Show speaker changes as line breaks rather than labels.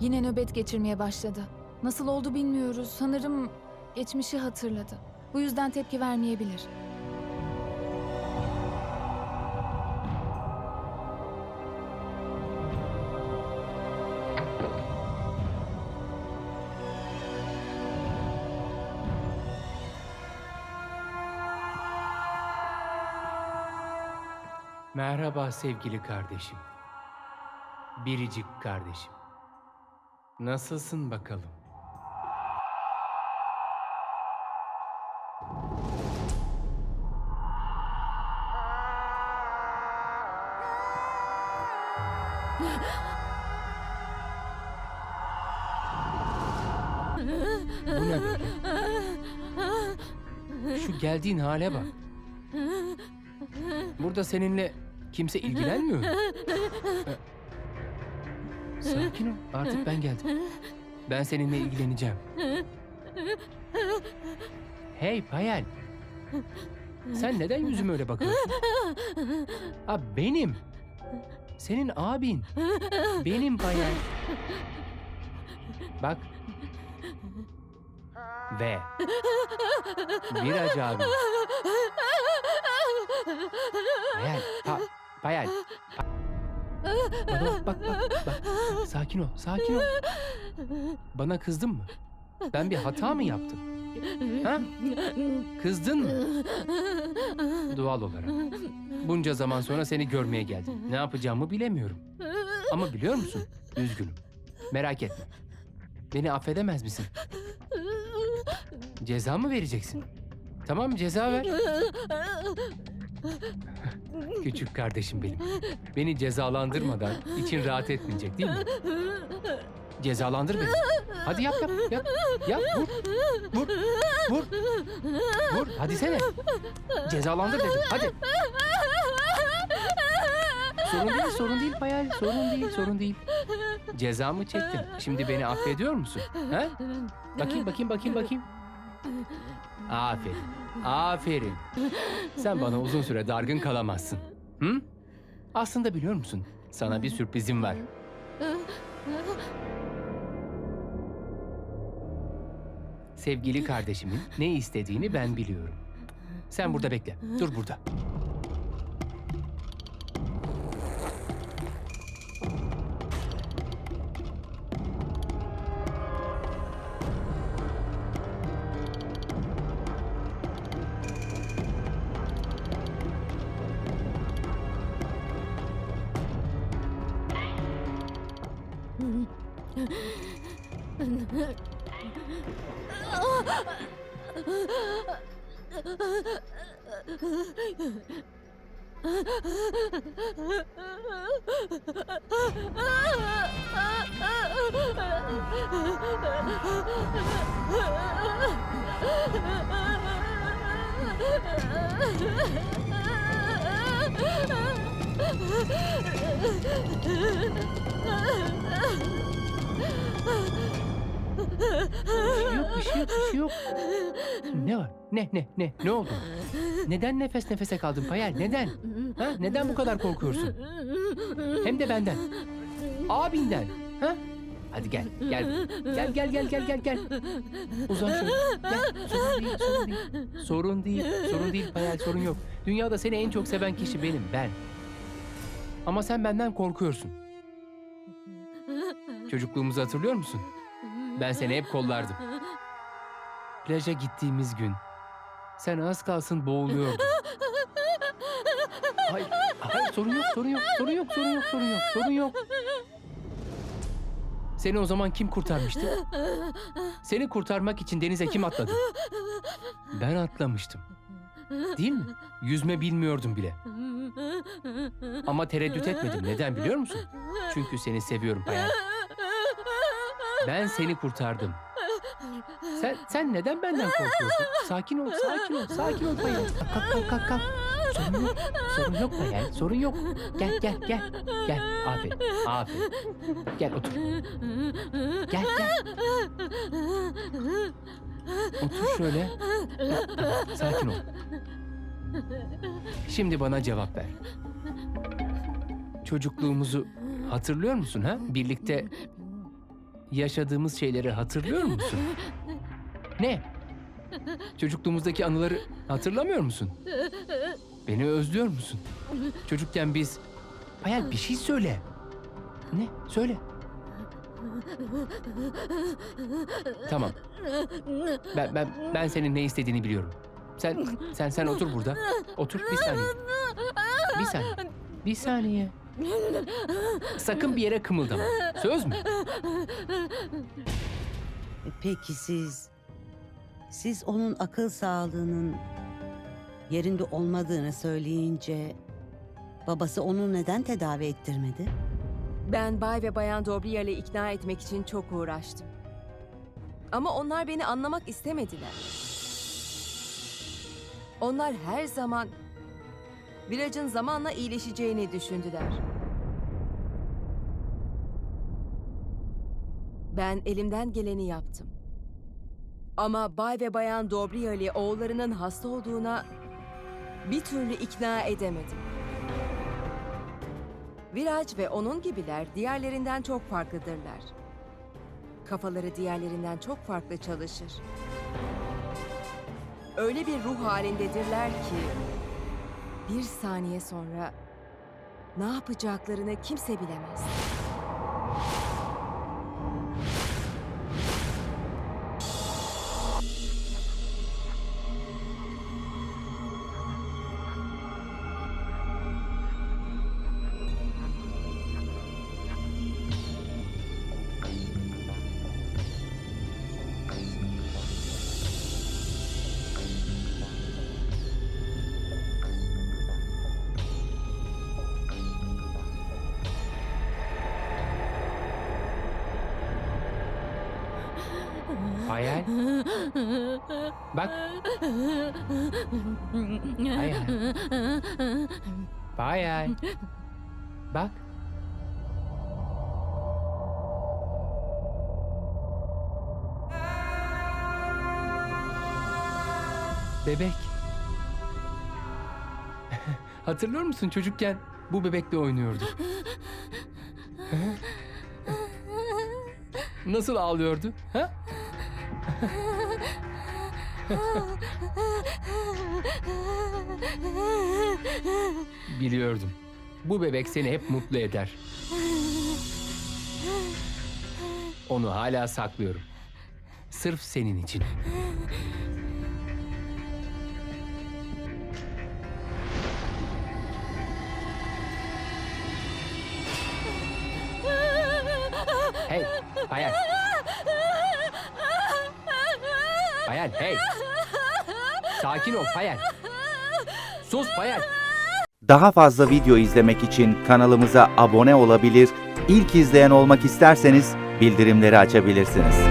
Yine nöbet geçirmeye başladı. Nasıl oldu bilmiyoruz. Sanırım geçmişi hatırladı. Bu yüzden tepki vermeyebilir.
Merhaba sevgili kardeşim. Biricik kardeşim. Nasılsın bakalım? Bu ne böyle? Şu geldiğin hale bak. Burada seninle kimse ilgilenmiyor. Sakin ol. Artık ben geldim. Ben seninle ilgileneceğim. Hey Payal. Sen neden yüzüme öyle bakıyorsun? Ha benim. Senin abin. Benim Payal. Bak. Ve. Viraj abi. Payal. Pa, Payal. Pa- Bana bak, bak, bak, bak. Sakin ol, sakin ol. Bana kızdın mı? Ben bir hata mı yaptım? Ha? Kızdın mı? Doğal olarak. Bunca zaman sonra seni görmeye geldim. Ne yapacağımı bilemiyorum. Ama biliyor musun? Üzgünüm. Merak etme. Beni affedemez misin? Ceza mı vereceksin? Tamam ceza ver. Küçük kardeşim benim. Beni cezalandırmadan için rahat etmeyecek değil mi? Cezalandır beni. Hadi yap yap yap. Yap vur. Vur. Vur. Vur. Hadi sene. Cezalandır dedim. Hadi. Sorun değil, sorun değil Payal. Sorun değil, sorun değil. Cezamı çektim. Şimdi beni affediyor musun? Ha? Bakayım, bakayım, bakayım, bakayım. Aferin. Aferin. Sen bana uzun süre dargın kalamazsın. Hı? Aslında biliyor musun? Sana bir sürprizim var. Sevgili kardeşimin ne istediğini ben biliyorum. Sen burada bekle. Dur burada. Bir şey yok, bir şey yok, bir şey yok. Ne var? Ne, ne, ne? Ne oldu? Neden nefes nefese kaldın Payal? Neden? Ha? Neden bu kadar korkuyorsun? Hem de benden. Abinden. Ha? Hadi gel, gel. Gel, gel, gel, gel, gel, gel. Uzan şöyle. Gel. Sorun değil, sorun değil. Sorun değil, sorun değil Payal, sorun yok. Dünyada seni en çok seven kişi benim, ben. Ama sen benden korkuyorsun. Çocukluğumuzu hatırlıyor musun? Ben seni hep kollardım. Plaja gittiğimiz gün sen az kalsın boğuluyordun. Hayır, hayır sorun yok, sorun yok, sorun yok, sorun yok, sorun yok, sorun yok. Seni o zaman kim kurtarmıştı? Seni kurtarmak için denize kim atladı? Ben atlamıştım. Değil mi? Yüzme bilmiyordum bile. Ama tereddüt etmedim. Neden biliyor musun? Çünkü seni seviyorum Bayan. Ben seni kurtardım. Sen sen neden benden korkuyorsun? Sakin ol, sakin ol, sakin ol Bayan. Kalk kalk kalk kalk. Sorun yok, sorun yok Bayan, sorun yok. Gel gel gel, gel. Aferin, aferin. Gel otur. Gel gel. Otur şöyle. Sakin ol. Şimdi bana cevap ver. Çocukluğumuzu hatırlıyor musun ha? Birlikte yaşadığımız şeyleri hatırlıyor musun? Ne? Çocukluğumuzdaki anıları hatırlamıyor musun? Beni özlüyor musun? Çocukken biz... Hayal bir şey söyle. Ne? Söyle. Tamam. Ben ben ben senin ne istediğini biliyorum. Sen sen sen otur burada. Otur bir saniye. Bir saniye. Bir saniye. Sakın bir yere kımıldama. Söz mü?
Peki siz... Siz onun akıl sağlığının yerinde olmadığını söyleyince... Babası onu neden tedavi ettirmedi?
Ben Bay ve Bayan Dobriyal'i ikna etmek için çok uğraştım. Ama onlar beni anlamak istemediler. Onlar her zaman Viraj'ın zamanla iyileşeceğini düşündüler. Ben elimden geleni yaptım. Ama Bay ve Bayan Dobriyal'i oğullarının hasta olduğuna bir türlü ikna edemedim. Viraj ve onun gibiler diğerlerinden çok farklıdırlar. Kafaları diğerlerinden çok farklı çalışır. Öyle bir ruh halindedirler ki bir saniye sonra ne yapacaklarını kimse bilemez.
Hayal. Bak. Hayal. Hayal. Bak. Bebek. Hatırlıyor musun çocukken bu bebekle oynuyorduk. Nasıl ağlıyordu? Ha? Biliyordum. Bu bebek seni hep mutlu eder. Onu hala saklıyorum. Sırf senin için. Hey, Hayal. Hayal, hey. Sakin ol Hayal. Sus Hayal.
Daha fazla video izlemek için kanalımıza abone olabilir, ilk izleyen olmak isterseniz bildirimleri açabilirsiniz.